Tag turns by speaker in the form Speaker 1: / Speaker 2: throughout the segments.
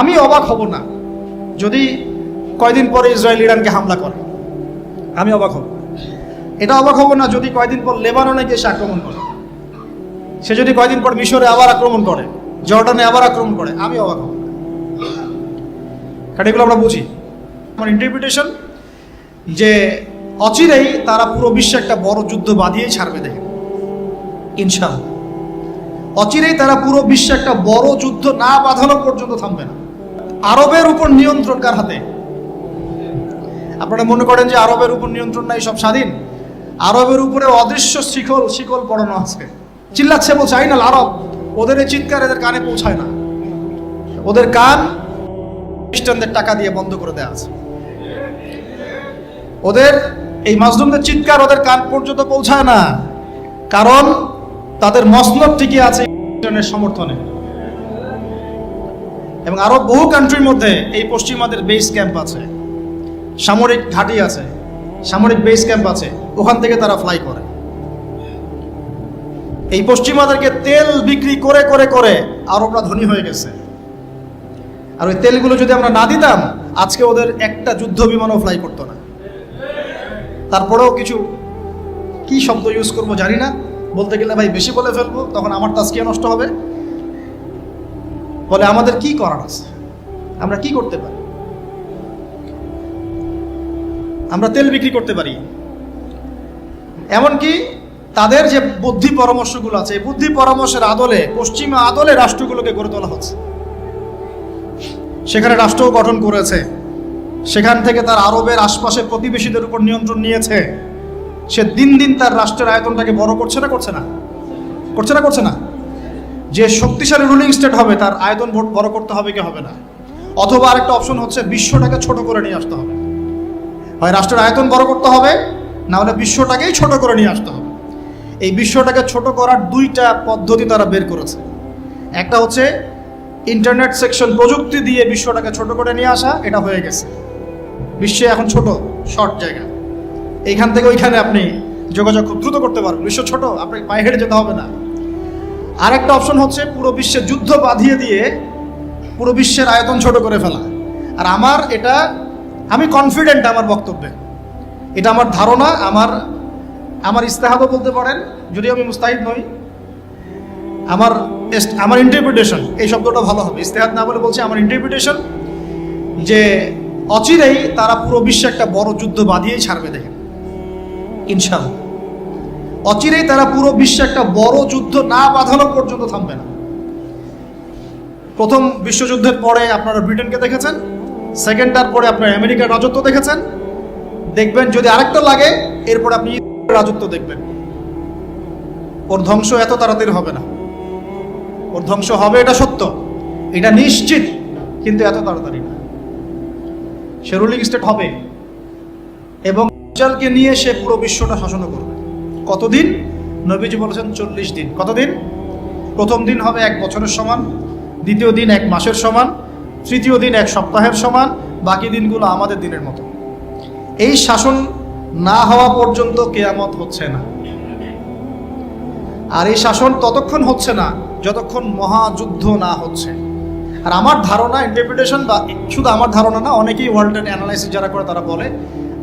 Speaker 1: আমি অবাক হব না যদি কয়দিন পরে ইসরায়েল ইরানকে হামলা করে। আমি অবাক হব। এটা অবাক হব না যদি কয়দিন পর লেবাননে গিয়ে সে আক্রমণ করে। সে যদি কয়দিন পর মিশরে আবার আক্রমণ করে, জর্ডানে আবার আক্রমণ করে, আমি অবাক হব। কারণ এগুলো আমরা বুঝি। আমার ইন্টারপ্রিটেশন যে অচিরেই তারা পুরো বিশ্বে একটা বড় যুদ্ধ বাঁধিয়েই ছাড়বে দেখে ইনশাআল্লাহ। অচিরেই তারা পুরো বিশ্বে একটা বড় যুদ্ধ না বাঁধানো পর্যন্ত থামবে না। আরবের উপর নিয়ন্ত্রণ কার হাতে? আপনারা মনে করেন যে আরবের উপর নিয়ন্ত্রণ নাই, সব স্বাধীন? আরবের উপরে অদৃশ্য শিকল শিকল পড়ানো আছে। চিল্লাচ্ছে, বলছে আইনাল আরব, ওদের এই চিৎকার এদের কানে পৌঁছায় না। ওদের কান খ্রিস্টানদের টাকা দিয়ে বন্ধ করে দেওয়া আছে। ওদের এই মাজলুমদের চিৎকার ওদের কান পর্যন্ত পৌঁছায় না। কারণ তাদের মসনদ টিকে আছে সমর্থনে। এবং আরও বহু কান্ট্রির মধ্যে এই পশ্চিমাদের বেস ক্যাম্প আছে। সামরিক ঘাঁটি আছে, সামরিক বেস ক্যাম্প আছে, ওখান থেকে তারা ফ্লাই করে। এই পশ্চিমাদেরকে তেল বিক্রি করে করে করে আরবরা ধনী হয়ে গেছে। আর ওই তেলগুলো যদি আমরা না দিতাম, আজকে ওদের একটা যুদ্ধ বিমানও ফ্লাই করতো না। তারপরেও কিছু, কি শব্দ ইউজ করব জানি না। বলতে গেলে ভাই বেশি বলে ফেলব, তখন আমার তাস্কিয়া নষ্ট হবে। বলে আমাদের কি করার আছে? আমরা কি করতে পারি? আমরা তেল বিক্রি করতে পারি। এমনকি তাদের যে বুদ্ধি পরামর্শগুলো আছে বুদ্ধি পরামর্শের আদলে, পশ্চিমা আদলে রাষ্ট্রগুলোকে গড়ে তোলা হচ্ছে। সেখানে রাষ্ট্র গঠন করেছে। সেখান থেকে তার আরবের আশপাশের প্রতিবেশীদের উপর নিয়ন্ত্রণ নিয়েছে। সে দিন দিন তার রাষ্ট্রের আয়তনটাকে বড় করছে না করছে না? করছে না করছে না? যে শক্তিশালী রুলিং স্টেট হবে, তার আয়তন ভোট বড় করতে হবে কি হবে না? অথবা আরেকটা অপশন হচ্ছে বিশ্বটাকে ছোট করে নিয়ে আসতে হবে। হয় রাষ্ট্রের আয়তন বড় করতে হবে, না হলে বিশ্বটাকেই ছোট করে নিয়ে আসতে হবে। এই বিশ্বটাকে ছোট করার দুইটা পদ্ধতি তারা বের করেছে। একটা হচ্ছে ইন্টারনেট সেকশন প্রযুক্তি দিয়ে বিশ্বটাকে ছোট করে নিয়ে আসা, এটা হয়ে গেছে। বিশ্বে এখন ছোট শর্ট জায়গা। এইখান থেকে ওইখানে আপনি যোগাযোগ খুব দ্রুত করতে পারবেন। বিশ্ব ছোট আপনি পায়ে হেঁটে যেতে হবে না। আরেকটা অপশন হচ্ছে পুরো বিশ্বে যুদ্ধ বাঁধিয়ে দিয়ে পুরো বিশ্বের আয়তন ছোট করে ফেলা। আর আমার এটা, আমি কনফিডেন্ট আমার বক্তব্যে। এটা আমার ধারণা, আমার আমার ইস্তেহাদও বলতে পারেন, যদিও আমি মুস্তাহিদ নই। আমার আমার ইন্টারপ্রিটেশন এই শব্দটা ভালো হবে। ইস্তেহাদ না বলে বলছি, আমার ইন্টারপ্রিটেশন যে অচিরেই তারা পুরো বিশ্বে একটা বড় যুদ্ধ বাঁধিয়েই ছাড়বে দেখেন। ইনশাল্লাহ অচিরেই তারা পুরো বিশ্বে একটা বড় যুদ্ধ না বাঁধানো পর্যন্ত থামবে না। প্রথম বিশ্বযুদ্ধের পরে আপনারা ব্রিটেনকে দেখেছেন সেকেন্ডটার পরে আপনার আমেরিকার রাজত্ব দেখেছেন। দেখবেন যদি আরেকটা লাগে, এরপর আপনি রাজত্ব দেখবেন। ওর ধ্বংস এত তাড়াতাড়ি হবে না। ওর ধ্বংস হবে, এটা সত্য। এটা নিশ্চিত, কিন্তু এত তাড়াতাড়ি না। সে রুলিং স্টেট হবে। এবং নিয়ে সে পুরো বিশ্বটা শাসন করবে। কতদিন? নবীজি বলেছেন চল্লিশ দিন। কতদিন? প্রথম দিন হবে এক বছরের সমান, দ্বিতীয় দিন এক মাসের সমান, তৃতীয় দিন এক সপ্তাহের সমান, বাকি দিনগুলো আমাদের দিনের মতো। এই শাসন না হওয়া পর্যন্ত কেয়ামত হচ্ছে না। আর এই শাসন ততক্ষণ হচ্ছে না যতক্ষণ মহাযুদ্ধ না হচ্ছে। আর আমার ধারণা ইন্টারপ্রিটেশন বা শুধু আমার ধারণা না, অনেকেই ওয়ার্ল্ডের অ্যানালাইসিস যারা করে তারা বলে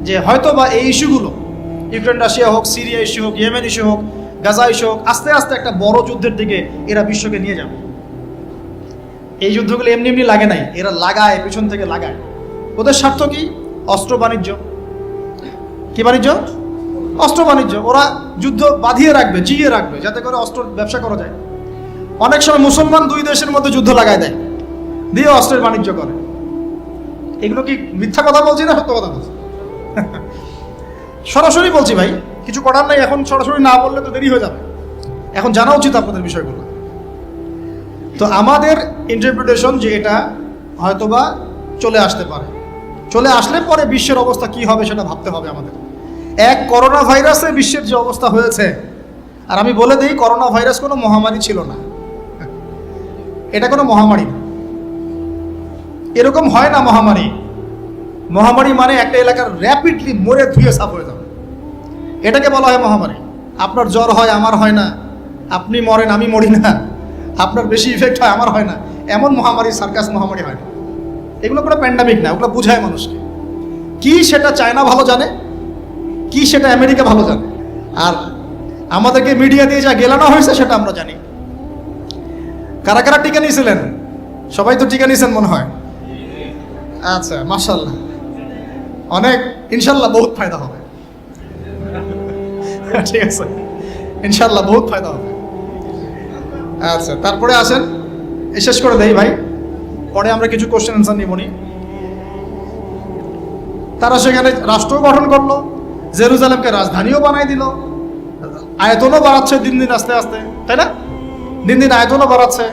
Speaker 1: যে হয়তো বা এই ইস্যুগুলো ইউক্রেন, রাশিয়া হোক, সিরিয়া ইস্যু হোক, ইয়েমেন ইস্যু হোক, গাজা ইস্যু হোক, আস্তে আস্তে একটা বড় যুদ্ধের দিকে এরা বিশ্বকে নিয়ে যাবে। এই যুদ্ধগুলো এমনি এমনি লাগে নাই, এরা লাগায়, পিছন থেকে লাগায়। ওদের স্বার্থ কি? অস্ত্র বাণিজ্য। কি বাণিজ্য? অস্ত্র বাণিজ্য। ওরা যুদ্ধ বাঁধিয়ে রাখবে, জিয়ে রাখবে, যাতে করে অস্ত্র ব্যবসা করা যায়। অনেক সময় মুসলমান দুই দেশের মধ্যে যুদ্ধ লাগায় দেয়, দিয়ে অস্ত্রের বাণিজ্য করে। এগুলো কি মিথ্যা কথা বলছি না সত্য কথা বলছি? সরাসরি বলছি ভাই, কিছু করার নাই, এখন সরাসরি না বললে তো দেরি হয়ে যাবে। এখন জানা উচিত আপনাদের বিষয়গুলো। তো আমাদের ইন্টারপ্রিটেশন যে এটা হয়তোবা চলে আসতে পারে। চলে আসলে পরে বিশ্বের অবস্থা কি হবে সেটা ভাবতে হবে আমাদের। এক করোনা ভাইরাসে বিশ্বের যে অবস্থা হয়েছে, আর আমি বলে দিই করোনা ভাইরাস কোনো মহামারী ছিল না। এটা কোনো মহামারী এরকম হয় না মহামারী। মহামারী মানে একটা এলাকার র্যাপিডলি মরে ধুয়ে সাফ হয়ে যাবে এটাকে বলা হয় মহামারী। আপনার জ্বর হয়, আমার হয় না। আপনি মরেন, আমি মরি না। আপনার বেশি ইফেক্ট হয়, আমার হয় না। এমন মহামারী, সার্কাস মহামারী হয় না। এগুলো কোনো প্যান্ডামিক না, ওগুলো বুঝায় মানুষকে। কি সেটা চায়না ভালো জানে, কি সেটা আমেরিকা ভালো জানে। আর আমাদেরকে মিডিয়া দিয়ে যা গেলানো হয়েছে, সেটা আমরা জানি। কারা কারা টিকা নিয়েছিলেন? সবাই তো টিকা নিয়েছেন মনে হয়। আচ্ছা মার্শাল্লাহ অনেক, ইনশাল্লাহ বহুত ফায়দা হবে। ঠিক আছে। ইনশাল্লাহ বহুত ফায়দা হবে। আচ্ছা তারপরে আসেন। শেষ করে দেই ভাই। পরে আমরা কিছু কোশ্চেন অ্যান্সার নিবনি তারা সেখানে রাষ্ট্র গঠন করল, জেরুজালেমকে রাজধানীও বানাই দিল। আয়তনও বাড়াচ্ছে দিন দিন আস্তে আস্তে, তাই না? দিন দিন আয়তনও বাড়াচ্ছে।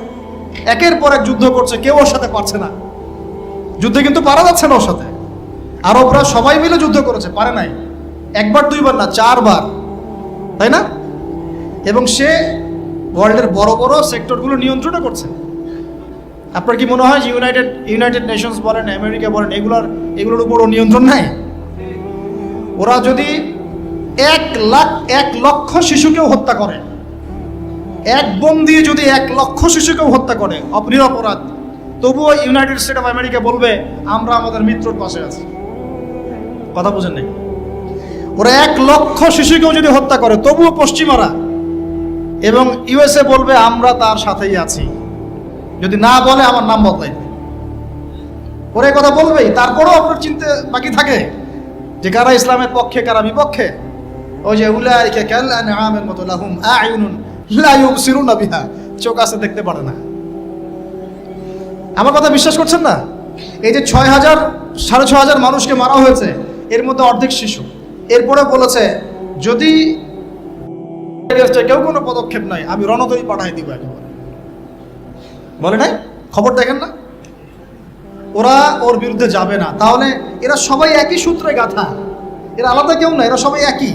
Speaker 1: একের পর এক যুদ্ধ করছে, কেউ ওর সাথে পারছে না। যুদ্ধে কিন্তু পারা যাচ্ছে না ওর সাথে। আরবরা সবাই মিলে যুদ্ধ করেছে, পারে নাই। একবার, দুইবার না, চারবার। তাই না? এবং সে ওয়ার্ল্ডের বড় বড় সেক্টরগুলো নিয়ন্ত্রণও করছে। আপনার কি মনে হয় যে ইউনাইটেড ইউনাইটেড নেশনস বলেন, আমেরিকা বলেন, এগুলোর এগুলোর উপরও নিয়ন্ত্রণ নাই? ওরা যদি এক লাখ, এক লক্ষ শিশুকেও হত্যা করে, এক বোম দিয়ে যদি এক লক্ষ শিশুকেও হত্যা করে, অপ- নিরপরাধ, তবুও ইউনাইটেড স্টেট অফ আমেরিকা বলবে, আমরা আমাদের মিত্রর পাশে আছি। কথা বুঝেন নাই? ওরা এক লক্ষ শিশুকেও যদি হত্যা করে, তবুও পশ্চিমারা। এবং ইউএসএ বলবে, আমরা তার সাথেই আছি। যদি না বলে, আমার নাম বদলাই ওরা কথা বলবেই। তারপরেও আপনার চিনতে বাকি থাকে যে কারা ইসলামের পক্ষে, কারা বিপক্ষে? ওই যে, উলাইকা কাল আনআমের মতো লাহুম আয়ুনুন লা ইউবসিরুনা বিহা। চোখ আছে, দেখতে পারে না। আমার কথা বিশ্বাস করছেন না? এই যে ছয় হাজার, সাড়ে ছ হাজার মানুষকে মারা হয়েছে এর মধ্যে অর্ধেক শিশু। এরপরে বলেছে, যদি কেউ কোনো পদক্ষেপ নাই, আমি রণতরী পাঠাই দিব একেবারে। বলে নাই? খবর দেখেন না? ওরা ওর বিরুদ্ধে যাবে না। তাহলে এরা সবাই একই সূত্রে গাথা। এরা আলাদা কেউ না, এরা সবাই একই।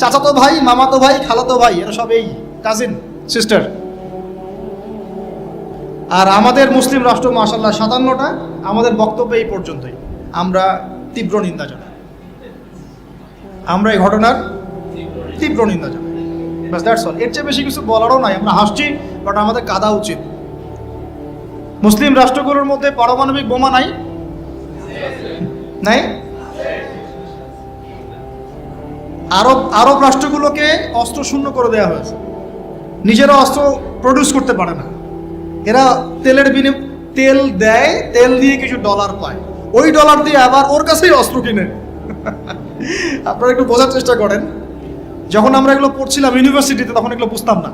Speaker 1: চাচাতো ভাই, মামাতো ভাই, খালাতো ভাই, এরা সব এই কাজিন সিস্টার আর আমাদের মুসলিম রাষ্ট্র মাসাল্লাহ সাতান্নটা, আমাদের বক্তব্য এই পর্যন্তই। আমরা তীব্র নিন্দা জানাই। আমরা এই ঘটনার তীব্র নিন্দা জানাই। অল এর চেয়ে বেশি কিছু বলারও নাই। আমরা হাসছি বাট আমাদের কাদা উচিত। মুসলিম রাষ্ট্রগুলোর মধ্যে পারমাণবিক বোমা নাই? নাই? আরব আরব রাষ্ট্রগুলোকে অস্ত্র শূন্য করে দেওয়া হয়েছে। নিজেরা অস্ত্র প্রডিউস করতে পারে না। এরা তেলের বিনি, তেল দেয়, তেল দিয়ে কিছু ডলার পায়। ওই ডলার দিয়ে আবার ওর কাছেই অস্ত্র কিনে। আপনারা একটু বোঝার চেষ্টা করেন। যখন আমরা এগুলো পড়ছিলাম ইউনিভার্সিটিতে তখন এগুলো বুঝতাম না।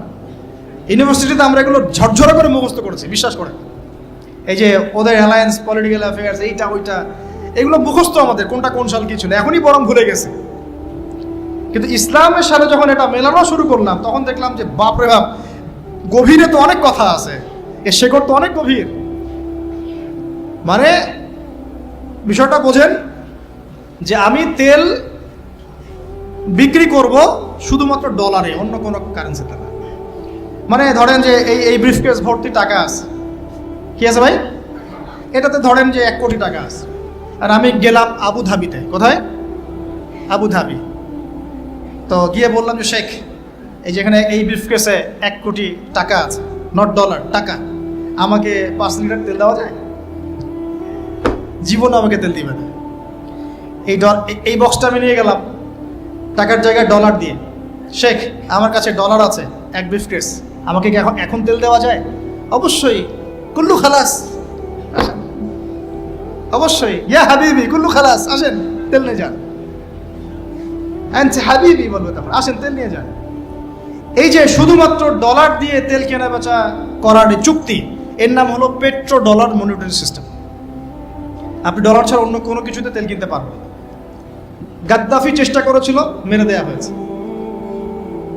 Speaker 1: ইউনিভার্সিটিতে আমরা এগুলো ঝরঝরে করে মুখস্থ করেছি, বিশ্বাস করেন। এই যে ওদের অ্যালায়েন্স পলিটিক্যাল অ্যাফেয়ার্স এইটা, ওইটা, এগুলো মুখস্থ আমাদের, কোনটা কোন সাল কিছু না এখনই বরং ভুলে গেছে। কিন্তু ইসলামের সাথে যখন এটা মেলানো শুরু করলাম, তখন দেখলাম যে বাপ রে বাপ, গভীরে তো অনেক কথা আছে। এর শেকড় তো অনেক গভীর। মানে বিষয়টা বোঝেন যে আমি তেল বিক্রি করব শুধুমাত্র ডলারে, অন্য কোনো কারেন্সিতে না। মানে ধরেন যে এই এই ব্রিফকেস ভর্তি টাকা আছে। কি আছে ভাই? এটাতে ধরেন যে এক কোটি টাকা আছে। আর আমি গেলাম আবু ধাবিতে কোথায়? আবু ধাবি তো গিয়ে বললাম যে, শেখ, এই যেখানে এই ব্রিফকেসে এক কোটি টাকা আছে নট ডলার টাকা, আমাকে পাঁচ লিটার তেল দেওয়া যায়? জীবন আমাকে তেল দিবে না। এই এই- বক্সটা আমি নিয়ে গেলাম। টাকার জায়গায় ডলার দিয়ে। শেখ, আমার কাছে ডলার আছে, এক ব্রিফকেস আমাকে কি এখন এখন তেল দেওয়া যায়? অবশ্যই। কুল্লু খালাস। অবশ্যই। ইয়া হাবিবি, কুল্লু খালাস, আসেন, তেল নিয়ে যান। আনছে হাবিবি বলবে তখন আসেন, তেল নিয়ে যান। এই যে শুধুমাত্র ডলার দিয়ে তেল কেনা বেচা করার চুক্তি, এর নাম হলো পেট্রো ডলার মনিটরি সিস্টেম আপনি ডলার ছাড়া অন্য কোনো কিছুতে তেল কিনতে পারবেন। গাদ্দাফি চেষ্টা করেছিল, মেরে দেয়া হয়েছে।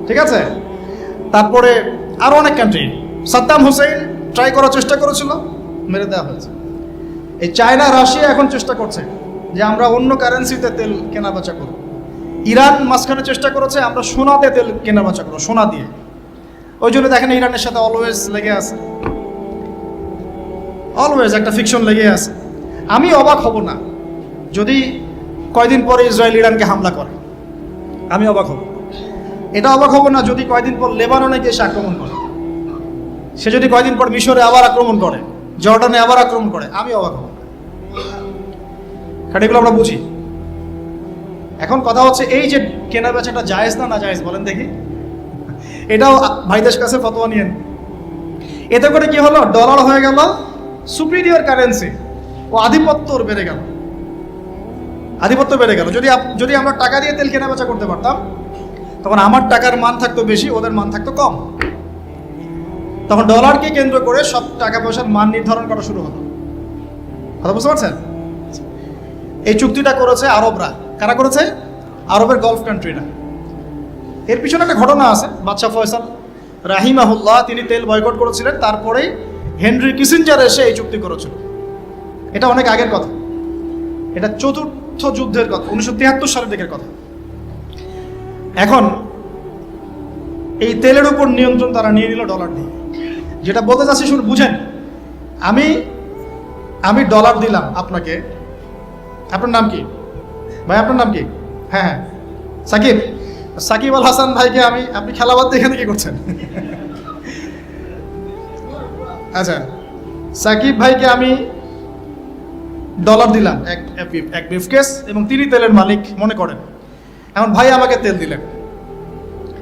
Speaker 1: ঠিক আছে? তারপরে আরও অনেক কান্ট্রি সাদ্দাম হুসেন ট্রাই করার চেষ্টা করেছিল, মেরে দেওয়া হয়েছে। এই চায়না, রাশিয়া এখন চেষ্টা করছে যে আমরা অন্য কারেন্সিতে তেল কেনা বেচা করব। ইরান মাঝখানে চেষ্টা করেছে, আমরা সোনাতে তেল কেনা বেচা করব, সোনা দিয়ে। ওই জন্য দেখেন ইরানের সাথে অলওয়েজ লেগে আছে। অলওয়েজ একটা ফিকশন লেগে আছে। আমি অবাক হব না। যদি কয়দিন পরে ইসরায়েল ইরানকে হামলা করে? আমি অবাক হব। এটা অবাক হব না যদি কয়দিন পর লেবাননে গিয়ে সে আক্রমণ করে। সে যদি কয়দিন পর মিশরে আবার আক্রমণ করে জর্ডানে আবার আক্রমণ করে আমি অবাক হব। কারণ এগুলো আমরা বুঝি। এখন কথা হচ্ছে এই যে কেনা বেচাটা জায়েজ না না জায়েজ বলেন দেখি। এটাও ভাইদের কাছে ফতোয়া নিয়েন। এতে করে কি হলো? ডলার হয়ে গেল সুপিরিয়র কারেন্সি ও আধিপত্য বেড়ে গেল। আধিপত্য বেড়ে গেল। যদি যদি আমরা টাকা দিয়ে তেল কেনা বেচা করতে পারতাম, তখন আমার টাকার মান থাকতো বেশি, ওদের মান থাকতো কম। তখন ডলারকে কেন্দ্র করে সব টাকা পয়সার মান নির্ধারণ করা শুরু হলো। কথা বুঝতে পারছেন? এই চুক্তিটা করেছে আরবরা। কারা করেছে? আরবের গলফ কান্ট্রিরা এর পিছনে একটা ঘটনা আছে। বাদশাহ ফয়সাল রাহিমাহুল্লাহ, তিনি তেল বয়কট করেছিলেন, তারপরেই হেনরি কিসিঞ্জার এসে এই চুক্তি করেছিল। এটা অনেক আগের কথা। এটা চতুর্থ যুদ্ধের কথা, উনিশশো তিয়াত্তর সালের দিকের কথা। এখন, এই তেলের উপর নিয়ন্ত্রণ তারা নিয়ে নিল, ডলার দিয়ে যেটা বলতে চাচ্ছি শুনে বুঝেন, আমি আমি ডলার দিলাম আপনাকে। আপনার নাম কি? ভাই, আপনার নাম কি? হ্যাঁ হ্যাঁ। সাকিব সাকিব আল হাসান ভাইকে আমি, আপনি খেলাবাদ এখানে কি করছেন? আচ্ছা সাকিব ভাইকে আমি ডলার দিলাম, এক, এক- ব্রিফকেস এবং তিনি তেলের মালিক মনে করেন। এখন ভাই আমাকে তেল দিলেন।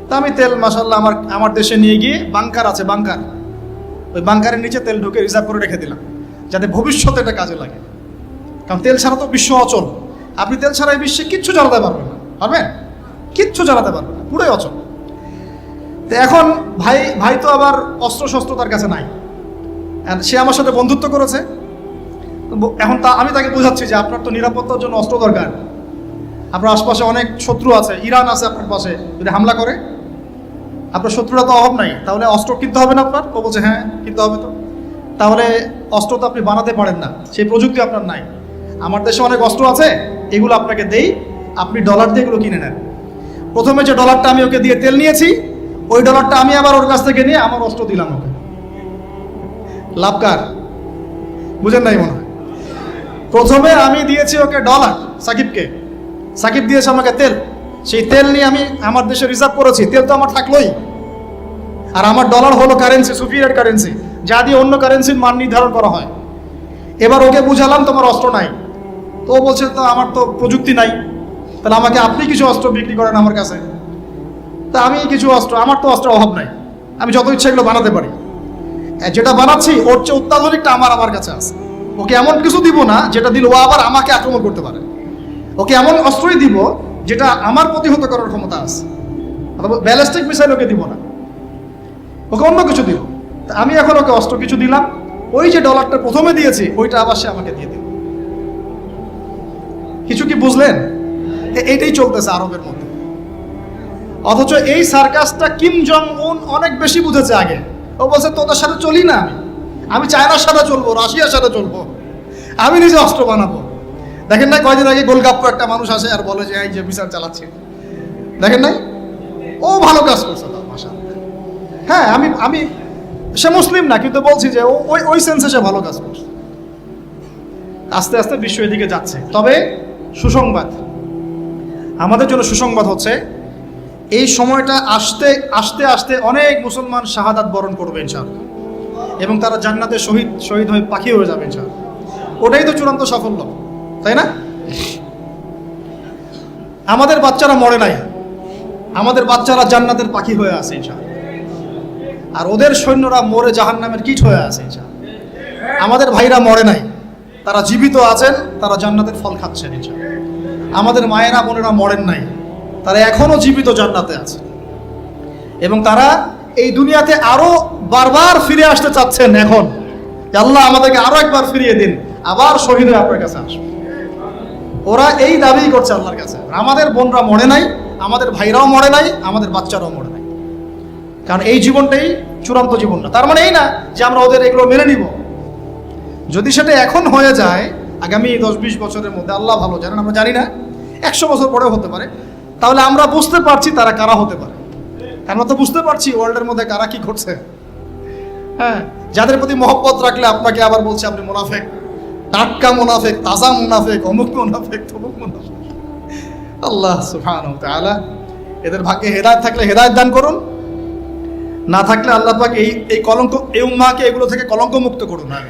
Speaker 1: তা আমি তেল মাসাল্লাহ আমার আমার দেশে নিয়ে গিয়ে বাংকার আছে বাংকার ওই বাংকারের নিচে তেল ঢুকে রিজার্ভ করে রেখে দিলাম, যাতে ভবিষ্যতে এটা কাজে লাগে। কারণ তেল ছাড়া তো বিশ্ব অচল। আপনি তেল ছাড়া এই বিশ্বে কিচ্ছু চালাতে পারবেন না। পারবেন? কিচ্ছু চালাতে পারবেন না, পুরোই অচল। তো এখন ভাই ভাই তো আবার অস্ত্র শস্ত্র তার কাছে নাই। সে আমার সাথে বন্ধুত্ব করেছে। এখন তা, আমি তাকে বোঝাচ্ছি যে আপনার তো নিরাপত্তার জন্য অস্ত্র দরকার। আপনার আশপাশে অনেক শত্রু আছে, ইরান আছে আপনার পাশে, যদি হামলা করে। আপনার শত্রুরা তো অভাব নাই, তাহলে অস্ত্র কিনতে হবে না আপনার? ও বলছে হ্যাঁ কিনতে হবে তো। তাহলে অস্ত্র তো আপনি বানাতে পারেন না, সেই প্রযুক্তি আপনার নাই। আমার দেশে অনেক অস্ত্র আছে, এগুলো আপনাকে দেই, আপনি ডলার দিয়ে এগুলো কিনে নেন। প্রথমে যে ডলারটা আমি ওকে দিয়ে তেল নিয়েছি, ওই ডলারটা আমি আবার ওর কাছ থেকে নিয়ে আমার অস্ত্র দিলাম ওকে। লাভকার বুঝেন নাই মনে হয়। প্রথমে আমি দিয়েছি ওকে ডলার সাকিবকে। সাকিব দিয়েছে আমাকে তেল। সেই তেল নিয়ে আমি আমার দেশে রিজার্ভ করেছি। তেল তো আমার থাকলোই। আর আমার ডলার হলো কারেন্সি সুপিরিয়র কারেন্সি যা দিয়ে অন্য কারেন্সির মান নির্ধারণ করা হয়। এবার ওকে বুঝালাম, তোমার অস্ত্র নাই। তো বলছে, তো আমার তো প্রযুক্তি নাই। তাহলে আমাকে আপনি কিছু অস্ত্র বিক্রি করেন আমার কাছে? তা আমি কিছু অস্ত্র, আমার তো অস্ত্রের অভাব নাই। আমি যত ইচ্ছা এগুলো বানাতে পারি। যেটা বানাচ্ছি, ওর চেয়ে অত্যাধুনিকটা আমার আমার কাছে আছে। ওকে এমন কিছু দিব না যেটা দিল ও আবার আমাকে আক্রমণ করতে পারে। ওকে এমন অস্ত্রই দিব যেটা আমার প্রতিহত করার ক্ষমতা আছে। অথবা ব্যালিস্টিক মিসাইল ওকে দিব না। ওকে অন্য কিছু দিব। আমি এখন ওকে অস্ত্র কিছু দিলাম। ওই যে ডলারটা প্রথমে দিয়েছি, ওইটা আবার সে আমাকে দিয়ে দিল। কিছু কি বুঝলেন? এ- এইটাই চলতেছে আরবের মধ্যে। অথচ এই সার্কাসটা কিম জং উন অনেক বেশি বুঝেছে আগে। ও বলছে, তোদের সাথে চলি না আমি। আমি চায়নার সাথে চলবো, রাশিয়ার সাথে চলবো। আমি নিজে অস্ত্র বানাবো। দেখেন না কয়দিন আগে গোলগাপ্প একটা মানুষ আসে আর বলে যে, এই যে বিচার চালাচ্ছে। দেখেন নাই? ও ভালো কাজ করছে তার মাশাআল্লাহ। হ্যাঁ আমি আমি, সে মুসলিম না, কিন্তু বলছি যে ওই ওই সেন্সে সে ভালো কাজ করছে। আস্তে আস্তে বিশ্ব এদিকে যাচ্ছে। তবে সুসংবাদ, আমাদের জন্য সুসংবাদ হচ্ছে, এই সময়টা আসতে আসতে আসতে অনেক মুসলমান শাহাদাত বরণ করবে, ইনশাআল্লাহ। এবং তারা জান্নাতে শহীদ শহীদ হয়ে পাখি হয়ে যাবে ওটাই তো চূড়ান্ত সাফল্য, তাই না? আমাদের বাচ্চারা মরে নাই। আমাদের বাচ্চারা জান্নাতের পাখি হয়ে আছে আর ওদের সৈন্যরা মরে জাহান্নামের কীট হয়ে আছে আমাদের ভাইরা মরে নাই। তারা জীবিত আছেন, তারা জান্নাতের ফল খাচ্ছেন, ইনশাআল্লাহ। আমাদের মায়েরা, বোনেরা মরেন নাই। তারা এখনও জীবিত জান্নাতে আছে। এবং তারা এই দুনিয়াতে আরও বারবার ফিরে আসতে চাচ্ছেন এখন। আল্লাহ, আমাদেরকে আরও একবার ফিরিয়ে দিন। আবার শহীদ হয়ে আপনার কাছে আসবে। ওরা এই দাবি করছে আল্লাহর কাছে। আমাদের বোনরা মরে নাই, আমাদের ভাইরাও মরে নাই, আমাদের বাচ্চারাও মরে নাই। কারণ এই জীবনটাই চূড়ান্ত জীবন না তার মানে এই না যে আমরা ওদের এগুলো মেনে নিব। যদি সেটা এখন হয়ে যায়, আগামী দশ বিশ বছরের মধ্যে, আল্লাহ ভালো জানেন, আমরা জানি না, একশো বছর পরেও হতে পারে। তাহলে আমরা বুঝতে পারছি তারা কারা হতে পারে। আমরা তো বুঝতে পারছি ওয়ার্ল্ডের মধ্যে কারা কি ঘটছে। হ্যাঁ। যাদের প্রতি মহব্বত রাখলে আপনাকে আবার বলছে আপনি মুনাফেক। টাটকা মুনাফেক তাজা মুনাফেক অমুক মুনাফেক তমুক মুনাফেক। আল্লাহ সুফান তাআলা এদের ভাগ্যে হেদায়ত থাকলে হেদায়ত দান করুন। না থাকলে আল্লাহ পাক এই এই কলঙ্ক এই উম্মাকে এগুলো থেকে কলঙ্ক মুক্ত করুন। আমি